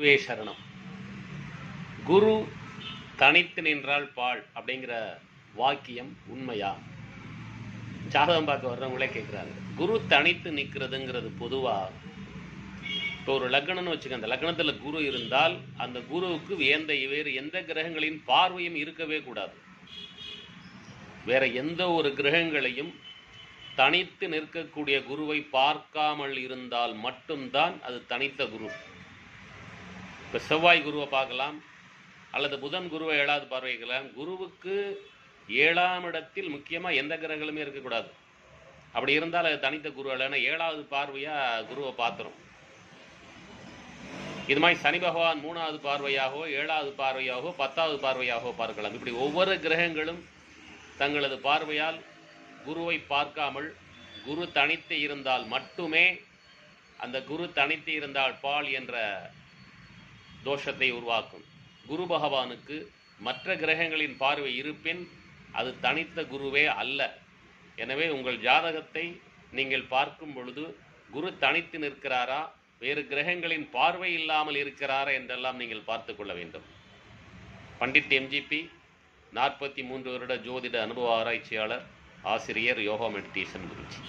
குருவே சரணம். குரு தனித்து நின்றால் பால் அப்படிங்கிற வாக்கியம் உண்மையா? ஜாதகம் பார்க்க வர்றவங்களே கேட்குறாங்க குரு தனித்து நிற்கிறதுங்கிறது பொதுவாக இப்போ ஒரு லக்னம்னு வச்சுக்க அந்த லக்னத்தில் குரு இருந்தால் அந்த குருவுக்கு எந்த வேறு எந்த கிரகங்களின் பார்வையும் இருக்கவே கூடாது. வேற எந்த ஒரு கிரகங்களையும் தனித்து நிற்கக்கூடிய குருவை பார்க்காமல் இருந்தால் மட்டும்தான் அது தனித்த குரு. இப்போ செவ்வாய் குருவை பார்க்கலாம் அல்லது புதன் குருவை ஏழாவது பார்வைக்கலாம் குருவுக்கு ஏழாம் இடத்தில் முக்கியமாக எந்த கிரகங்களுமே இருக்கக்கூடாது அப்படி இருந்தால் அது தனித்த குரு அல்ல. ஏன்னா ஏழாவது பார்வையாக குருவை பார்த்துரும். இது மாதிரி சனி பகவான் மூணாவது பார்வையாகவோ ஏழாவது பார்வையாகவோ பத்தாவது பார்வையாகவோ பார்க்கலாம். இப்படி ஒவ்வொரு கிரகங்களும் தங்களது பார்வையால் குருவை பார்க்காமல் குரு தனித்து இருந்தால் மட்டுமே அந்த குரு தனித்து இருந்தால் பால் என்ற தோஷத்தை உருவாக்கும். குரு பகவானுக்கு மற்ற கிரகங்களின் பார்வை இருப்பின் அது தனித்த குருவே அல்ல. எனவே உங்கள் ஜாதகத்தை நீங்கள் பார்க்கும் பொழுது குரு தனித்து நிற்கிறாரா? வேறு கிரகங்களின் பார்வை இல்லாமல் இருக்கிறாரா என்றெல்லாம் நீங்கள் பார்த்து கொள்ள வேண்டும். பண்டிட் எம்ஜிபி நாற்பத்தி மூன்று வருட ஜோதிட அனுபவ ஆராய்ச்சியாளர் ஆசிரியர் யோகா மெடிடேஷன் குருஜி.